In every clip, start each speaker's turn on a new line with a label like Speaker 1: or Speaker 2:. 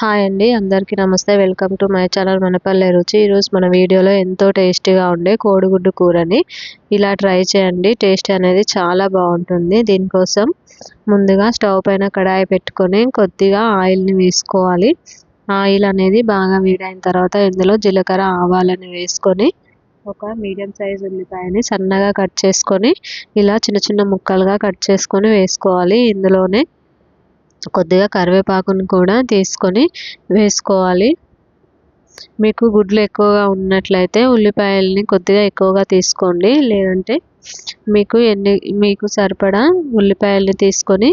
Speaker 1: Hi అండి అందరికీ నమస్తే. Welcome to my channel Manapalle Ruchi. ఈరోజు మన వీడియోలో ఎంతో టేస్టీగా ఉండే కోడిగుడ్డు కూరని ఇలా ట్రై చేయండి. టేస్ట్ అనేది చాలా బాగుంటుంది. దీనికోసం ముందుగా స్టవ్ పైన కడాయి పెట్టుకొని కొద్దిగా ఆయిల్ని వేసుకోవాలి. ఆయిల్ అనేది బాగా వేడైన తర్వాత ఇందులో జీలకర్ర ఆవాలని వేసుకొని ఒక మీడియం సైజ్ ఉల్లిపాయని సన్నగా కట్ చేసుకొని ఇలా చిన్న చిన్న ముక్కలుగా కట్ చేసుకొని వేసుకోవాలి. ఇందులోనే కొద్దిగా కరివేపాకును కూడా తీసుకొని వేసుకోవాలి. మీకు గుడ్లు ఎక్కువగా ఉన్నట్లయితే ఉల్లిపాయలని కొద్దిగా ఎక్కువగా తీసుకోండి. లేదంటే మీకు ఎన్ని మీకు సరిపడా ఉల్లిపాయల్ని తీసుకొని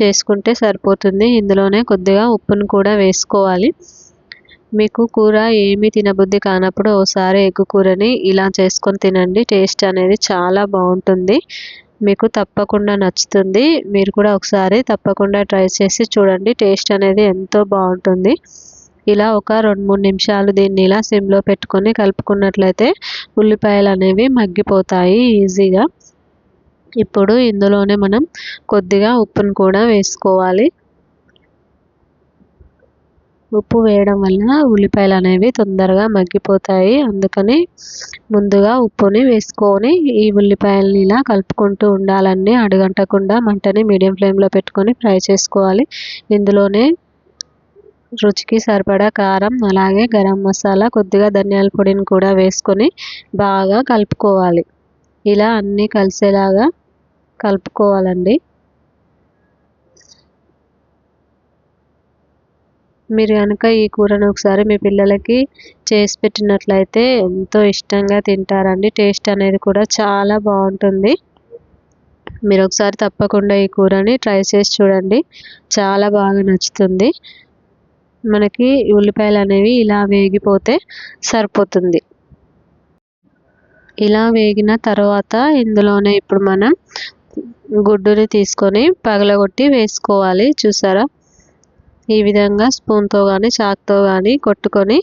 Speaker 1: చేసుకుంటే సరిపోతుంది. ఇందులోనే కొద్దిగా ఉప్పును కూడా వేసుకోవాలి. మీకు కూర ఏమీ తినబుద్ధి కానప్పుడు ఒకసారి ఎగ్గు కూరని ఇలా చేసుకొని తినండి. టేస్ట్ అనేది చాలా బాగుంటుంది. మీకు తప్పకుండా నచ్చుతుంది. మీరు కూడా ఒకసారి తప్పకుండా ట్రై చేసి చూడండి. టేస్ట్ అనేది ఎంతో బాగుంటుంది. ఇలా ఒక రెండు మూడు నిమిషాలు దీన్ని ఇలా సిమ్లో పెట్టుకొని కలుపుకున్నట్లయితే ఉల్లిపాయలు అనేవి మగ్గిపోతాయి ఈజీగా. ఇప్పుడు ఇందులోనే మనం కొద్దిగా ఉప్పును కూడా వేసుకోవాలి. ఉప్పు వేయడం వలన ఉల్లిపాయలు అనేవి తొందరగా మగ్గిపోతాయి. అందుకని ముందుగా ఉప్పుని వేసుకొని ఈ ఉల్లిపాయలని ఇలా కలుపుకుంటూ ఉండాలండి. అడుగంటకుండా మంటని మీడియం ఫ్లేమ్లో పెట్టుకొని ఫ్రై చేసుకోవాలి. ఇందులోనే రుచికి సరిపడా కారం అలాగే గరం మసాలా కొద్దిగా ధనియాల పొడిని కూడా వేసుకొని బాగా కలుపుకోవాలి. ఇలా అన్నీ కలిసేలాగా కలుపుకోవాలండి. మీరు కనుక ఈ కూరను ఒకసారి మీ పిల్లలకి చేసి పెట్టినట్లయితే ఎంతో ఇష్టంగా తింటారండి. టేస్ట్ అనేది కూడా చాలా బాగుంటుంది. మీరు ఒకసారి తప్పకుండా ఈ కూరని ట్రై చేసి చూడండి. చాలా బాగా నచ్చుతుంది. మనకి ఉల్లిపాయలు అనేవి ఇలా వేగిపోతే సరిపోతుంది. ఇలా వేగిన తర్వాత ఇందులోనే ఇప్పుడు మనం గుడ్డుని తీసుకొని పగలగొట్టి వేసుకోవాలి. చూసారా? ఈ విధంగా స్పూన్తో కానీ చాక్తో కానీ కొట్టుకొని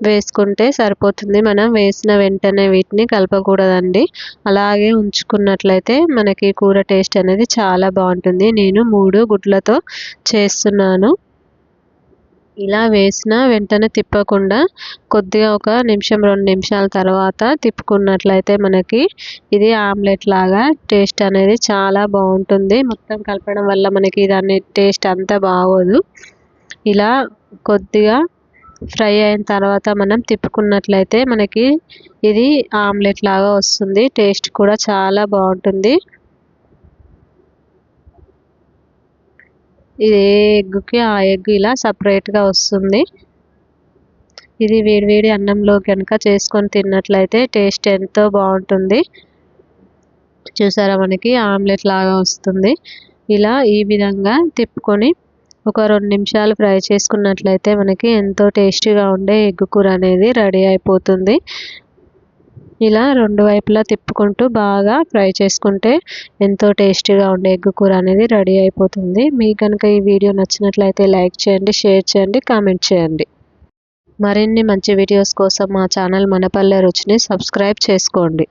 Speaker 1: వేసుకుంటే సరిపోతుంది. మనం వేసిన వెంటనే వీటిని కలపకూడదండి. అలాగే ఉంచుకున్నట్లయితే మనకి కూర టేస్ట్ అనేది చాలా బాగుంటుంది. నేను మూడు గుడ్లతో చేస్తున్నాను. ఇలా వేసిన వెంటనే తిప్పకుండా కొద్దిగా ఒక నిమిషం రెండు నిమిషాల తర్వాత తిప్పుకున్నట్లయితే మనకి ఇది ఆమ్లెట్ లాగా టేస్ట్ అనేది చాలా బాగుంటుంది. మొత్తం కలపడం వల్ల మనకి దాని టేస్ట్ అంత బాగోదు. ఇలా కొద్దిగా ఫ్రై అయిన తర్వాత మనం తిప్పుకున్నట్లయితే మనకి ఇది ఆమ్లెట్ లాగా వస్తుంది. టేస్ట్ కూడా చాలా బాగుంటుంది. ఏ ఎగ్గుకి ఆ ఎగ్ ఇలా సపరేట్గా వస్తుంది. ఇది వేడివేడి అన్నంలో కనుక చేసుకొని తిన్నట్లయితే టేస్ట్ ఎంతో బాగుంటుంది. చూసారా మనకి? ఆమ్లెట్ లాగా వస్తుంది. ఇలా ఈ విధంగా తిప్పుకొని ఒక రెండు నిమిషాలు ఫ్రై చేసుకున్నట్లయితే మనకి ఎంతో టేస్టీగా ఉండే ఎగ్ కూర అనేది రెడీ అయిపోతుంది. ఇలా రెండు వైపులా తిప్పుకుంటూ బాగా ఫ్రై చేసుకుంటే ఎంతో టేస్టీగా ఉండే ఎగ్ కూర అనేది రెడీ అయిపోతుంది. మీకు కనుక ఈ వీడియో నచ్చినట్లయితే లైక్ చేయండి షేర్ చేయండి కామెంట్ చేయండి. మరిన్ని మంచి వీడియోస్ కోసం మా ఛానల్ మనపల్లె రుచిని సబ్స్క్రైబ్ చేసుకోండి.